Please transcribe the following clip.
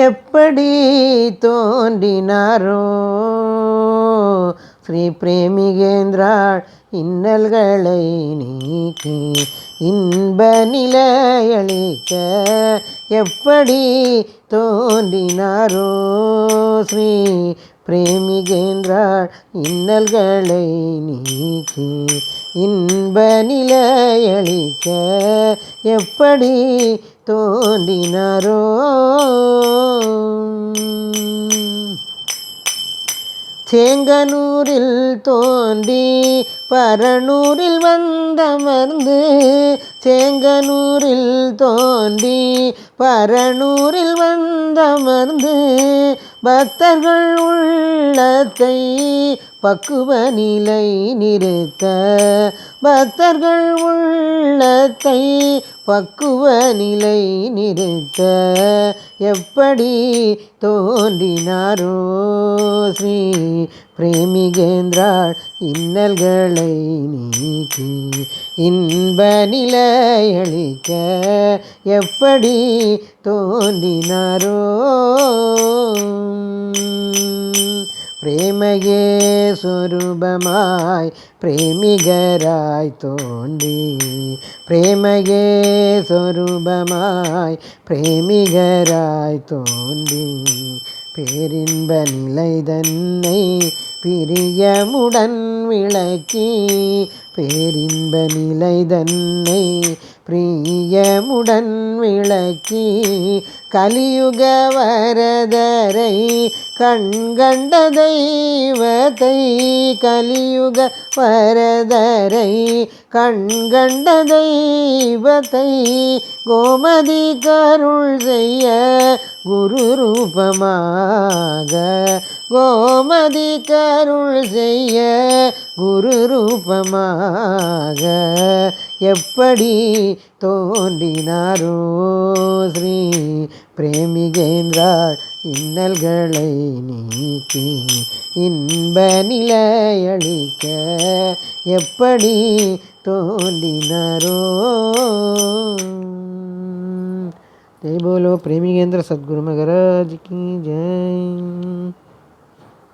எப்படி தோன்றினாரோ? ஸ்ரீ பிரேமிகேந்திராள் இன்னல்களை நீக்கி இன்ப நிலையளிக்க எப்படி தோன்றினாரோ? ஸ்ரீ பிரேமிகேந்திராள் இன்னல்களை நீக்கி இன்ப நிலையளிக்க எப்படி தோன்றினரோ? சேங்கனூரில் தோன்றி பரநூரில் வந்தமர்ந்து சேங்கனூரில் தோன்றி பரநூரில் வந்தமர்ந்து பக்தர்கள் உள்ளத்தை பக்குவ நிலை நிறுத்த. பக்தர்கள் உள்ளத்தை பக்குவ நிலை நிறுத்த எப்படி தோன்றினாரோ ஸ்ரீ பிரேமிகேந்திராள் இன்னல்களை நீக்கி இன்ப நிலையளிக்க எப்படி தோன்றினாரோ பிரேமையே சொரூபமாய் பிரேமிகராய் தோன்றி பிரேமையே சொரூபமாய் பிரேமிகராய் தோன்றி பேரின்ப நிலை தன்னை பிரியமுடன் விளக்கி பேரின்ப நிலை தன்னை பிரியமுடன் விளக்கி கலியுக வரதரை கண்கண்ட தெய்வத்தை கலியுக வரதரை கண்கண்ட தெய்வத்தை கோமதி கருள் செய்ய குரு ரூபமாக கோமதி கருள் செய்ய குரு ரூபமாக எப்படி தோன்றினாரோ ஸ்ரீ பிரேமிகேந்திராள் இன்னல்களை நீக்கி இன்ப நிலையளிக்க எப்படி தோன்றினாரோ जय बोलो प्रेमीगेंद्र सदगुरु महाराज की जय